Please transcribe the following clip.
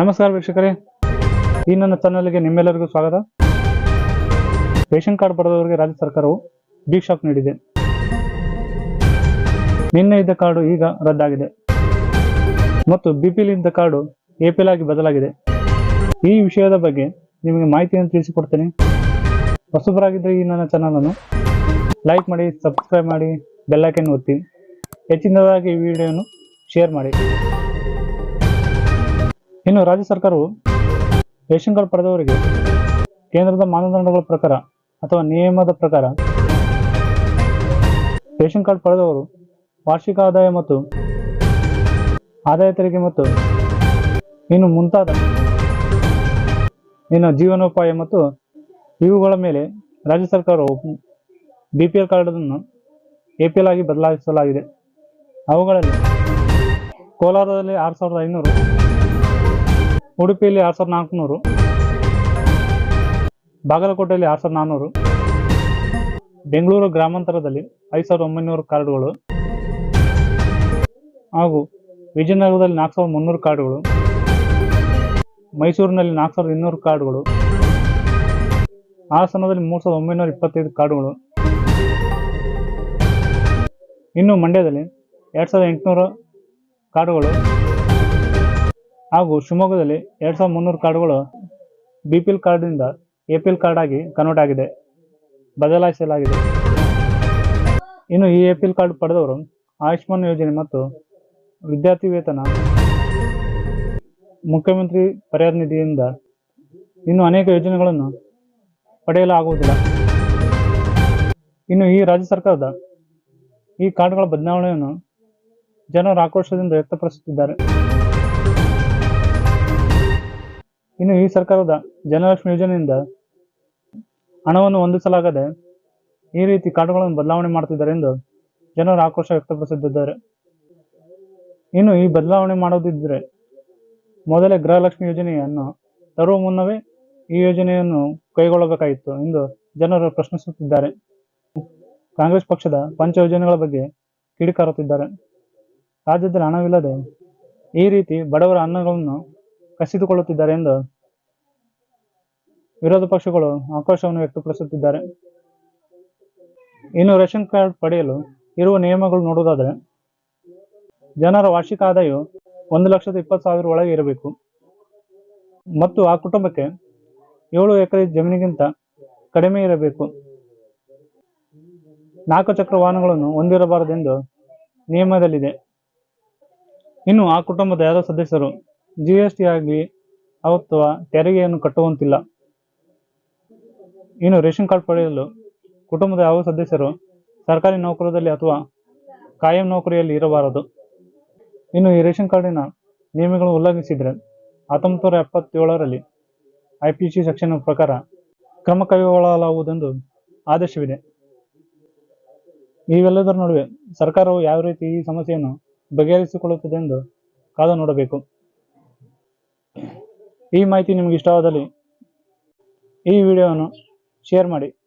ನಮಸ್ಕಾರ ವೀಕ್ಷಕರೇ. ಈ ನನ್ನ ಚಾನಲ್ಗೆ ನಿಮ್ಮೆಲ್ಲರಿಗೂ ಸ್ವಾಗತ. ರೇಷನ್ ಕಾರ್ಡ್ ಪಡೆದವರಿಗೆ ರಾಜ್ಯ ಸರ್ಕಾರವು ಬಿಗ್ ಶಾಕ್ ನೀಡಿದೆ. ನಿನ್ನೆ ಇದ್ದ ಕಾರ್ಡು ಈಗ ರದ್ದಾಗಿದೆ. ಮತ್ತು ಬಿ ಪಿ ಇದ್ದ ಕಾರ್ಡು ಎ ಪಿ ಎಲ್ ಆಗಿ ಬದಲಾಗಿದೆ. ಈ ವಿಷಯದ ಬಗ್ಗೆ ನಿಮಗೆ ಮಾಹಿತಿಯನ್ನು ತಿಳಿಸಿಕೊಡ್ತೇನೆ. ಹೊಸಬರಾಗಿದ್ದರೆ ಈ ನನ್ನ ಚಾನಲನ್ನು ಲೈಕ್ ಮಾಡಿ ಸಬ್ಸ್ಕ್ರೈಬ್ ಮಾಡಿ ಬೆಲ್ಲೈಕನ್ ಒತ್ತಿ. ಹೆಚ್ಚಿನದಾಗಿ ಈ ವಿಡಿಯೋನು ಶೇರ್ ಮಾಡಿ. ಇನ್ನು ರಾಜ್ಯ ಸರ್ಕಾರವು ರೇಷನ್ ಕಾರ್ಡ್ ಪಡೆದವರಿಗೆ ಕೇಂದ್ರದ ಮಾನದಂಡಗಳ ಪ್ರಕಾರ ಅಥವಾ ನಿಯಮದ ಪ್ರಕಾರ ರೇಷನ್ ಕಾರ್ಡ್ ಪಡೆದವರು ವಾರ್ಷಿಕ ಆದಾಯ ಮತ್ತು ಆದಾಯ ತೆರಿಗೆ ಮತ್ತು ಇನ್ನು ಮುಂತಾದ ಇನ್ನು ಜೀವನೋಪಾಯ ಮತ್ತು ಇವುಗಳ ಮೇಲೆ ರಾಜ್ಯ ಸರ್ಕಾರವು ಬಿ ಪಿ ಎಲ್ ಕಾರ್ಡನ್ನು ಎ ಪಿ ಎಲ್ ಆಗಿ ಬದಲಾಯಿಸಲಾಗಿದೆ. ಅವುಗಳಲ್ಲಿ ಕೋಲಾರದಲ್ಲಿ ಆರು ಸಾವಿರದ ಐನೂರು ಉಡುಪಿಯಲ್ಲಿ ಆರು ಸಾವಿರದ ನಾಲ್ಕುನೂರು. ಬಾಗಲಕೋಟೆಯಲ್ಲಿ ಆರು ಸಾವಿರದ ನಾನ್ನೂರು ಬೆಂಗಳೂರು ಗ್ರಾಮಾಂತರದಲ್ಲಿ ಐದು ಸಾವಿರದ ಒಂಬೈನೂರು ಕಾರ್ಡುಗಳು. ಹಾಗೂ ವಿಜಯನಗರದಲ್ಲಿ ನಾಲ್ಕು ಸಾವಿರದ ಮುನ್ನೂರು ಕಾರ್ಡುಗಳು. ಮೈಸೂರಿನಲ್ಲಿ ನಾಲ್ಕು ಸಾವಿರದ ಇನ್ನೂರು ಕಾರ್ಡುಗಳು. ಹಾಸನದಲ್ಲಿ ಮೂರು ಸಾವಿರದ ಒಂಬೈನೂರ ಇಪ್ಪತ್ತೈದು ಕಾರ್ಡುಗಳು. ಇನ್ನು ಮಂಡ್ಯದಲ್ಲಿ ಎರಡು ಸಾವಿರದ ಎಂಟುನೂರು ಕಾರ್ಡುಗಳು. ಹಾಗೂ ಶಿವಮೊಗ್ಗದಲ್ಲಿ ಎರಡು ಸಾವಿರದ ಮುನ್ನೂರು ಕಾರ್ಡ್ಗಳು ಬಿ ಪಿ ಎಲ್ ಕಾರ್ಡ್ನಿಂದ ಎ ಪಿ ಎಲ್ ಕಾರ್ಡ್ ಆಗಿ ಕನ್ವರ್ಟ್ ಆಗಿದೆ, ಬದಲಾಯಿಸಲಾಗಿದೆ. ಇನ್ನು ಈ ಎ ಪಿ ಎಲ್ ಕಾರ್ಡ್ ಪಡೆದವರು ಆಯುಷ್ಮಾನ್ ಯೋಜನೆ ಮತ್ತು ವಿದ್ಯಾರ್ಥಿ ವೇತನ, ಮುಖ್ಯಮಂತ್ರಿ ಪರಿಹಾರ ನಿಧಿಯಿಂದ ಇನ್ನು ಅನೇಕ ಯೋಜನೆಗಳನ್ನು ಪಡೆಯಲು ಆಗುವುದಿಲ್ಲ ಇನ್ನು ಈ ರಾಜ್ಯ ಸರ್ಕಾರದ ಈ ಕಾರ್ಡ್ಗಳ ಬದಲಾವಣೆಯನ್ನು ಜನರು ಆಕ್ರೋಶದಿಂದ ವ್ಯಕ್ತಪಡಿಸುತ್ತಿದ್ದಾರೆ. ಇನ್ನು ಈ ಸರ್ಕಾರದ ಜನಲಕ್ಷ್ಮಿ ಯೋಜನೆಯಿಂದ ಹಣವನ್ನು ಹೊಂದಿಸಲಾಗದೆ ಈ ರೀತಿ ಕಾರ್ಡುಗಳನ್ನು ಬದಲಾವಣೆ ಮಾಡುತ್ತಿದ್ದಾರೆ ಎಂದು ಜನರು ಆಕ್ರೋಶ ವ್ಯಕ್ತಪಡಿಸುತ್ತಿದ್ದಾರೆ ಇನ್ನು ಈ ಬದಲಾವಣೆ ಮಾಡೋದಿದ್ದರೆ ಮೊದಲೇ ಗೃಹಲಕ್ಷ್ಮಿ ಯೋಜನೆಯನ್ನು ತರುವ ಮುನ್ನವೇ ಈ ಯೋಜನೆಯನ್ನು ಕೈಗೊಳ್ಳಬೇಕಾಗಿತ್ತು ಎಂದು ಜನರು ಪ್ರಶ್ನಿಸುತ್ತಿದ್ದಾರೆ. ಕಾಂಗ್ರೆಸ್ ಪಕ್ಷದ ಪಂಚ ಯೋಜನೆಗಳ ಬಗ್ಗೆ ಕಿಡಿಕಾರುತ್ತಿದ್ದಾರೆ. ರಾಜ್ಯದಲ್ಲಿ ಹಣವಿಲ್ಲದೆ ಈ ರೀತಿ ಬಡವರ ಅನ್ನಗಳನ್ನು ಕಸಿದುಕೊಳ್ಳುತ್ತಿದ್ದಾರೆ ಎಂದು ವಿರೋಧ ಪಕ್ಷಗಳು ಆಕ್ರೋಶವನ್ನು ವ್ಯಕ್ತಪಡಿಸುತ್ತಿದ್ದಾರೆ. ಇನ್ನು ರೇಷನ್ ಕಾರ್ಡ್ ಪಡೆಯಲು ಇರುವ ನಿಯಮಗಳು ನೋಡುವುದಾದರೆ, ಜನರ ವಾರ್ಷಿಕ ಆದಾಯವು ಒಂದು ಲಕ್ಷದ ಇಪ್ಪತ್ತು ಸಾವಿರ ಒಳಗೆ ಇರಬೇಕು. ಮತ್ತು ಆ ಕುಟುಂಬಕ್ಕೆ ಏಳು ಎಕರೆ ಜಮೀನಿಗಿಂತ ಕಡಿಮೆ ಇರಬೇಕು. ನಾಲ್ಕು ಚಕ್ರ ವಾಹನಗಳನ್ನು ಹೊಂದಿರಬಾರದೆಂದು ನಿಯಮದಲ್ಲಿದೆ. ಇನ್ನು ಆ ಕುಟುಂಬದ ಯಾವ ಸದಸ್ಯರು ಜಿ ಎಸ್ ಟಿ ಆಗಲಿ ಅಥವಾ ತೆರಿಗೆಯನ್ನು ಕಟ್ಟುವಂತಿಲ್ಲ. ಇನ್ನು ರೇಷನ್ ಕಾರ್ಡ್ ಪಡೆಯಲು ಕುಟುಂಬದ ಯಾವ ಸದಸ್ಯರು ಸರ್ಕಾರಿ ನೌಕರದಲ್ಲಿ ಅಥವಾ ಕಾಯಂ ನೌಕರಿಯಲ್ಲಿ ಇರಬಾರದು? ಇನ್ನು ಈ ರೇಷನ್ ಕಾರ್ಡಿನ ನಿಯಮಗಳು ಉಲ್ಲಂಘಿಸಿದರೆ ಹತ್ತೊಂಬತ್ತು ನೂರ ಎಪ್ಪತ್ತೇಳರಲ್ಲಿ ಐ ಪಿ ಸಿ ಸೆಕ್ಷನ್ ಪ್ರಕಾರ ಕ್ರಮ ಕೈಗೊಳ್ಳಲಾಗುವುದೆಂದು ಆದೇಶವಿದೆ. ಇವೆಲ್ಲದರ ನಡುವೆ ಸರ್ಕಾರವು ಯಾವ ರೀತಿ ಈ ಸಮಸ್ಯೆಯನ್ನು ಬಗೆಹರಿಸಿಕೊಳ್ಳುತ್ತದೆ ಎಂದು ಕಾದು ನೋಡಬೇಕು. ಈ ಮಾಹಿತಿ ನಿಮಗೆ ಇಷ್ಟವಾದಲ್ಲಿ ಈ ವಿಡಿಯೋವನ್ನು ಶೇರ್ ಮಾಡಿ.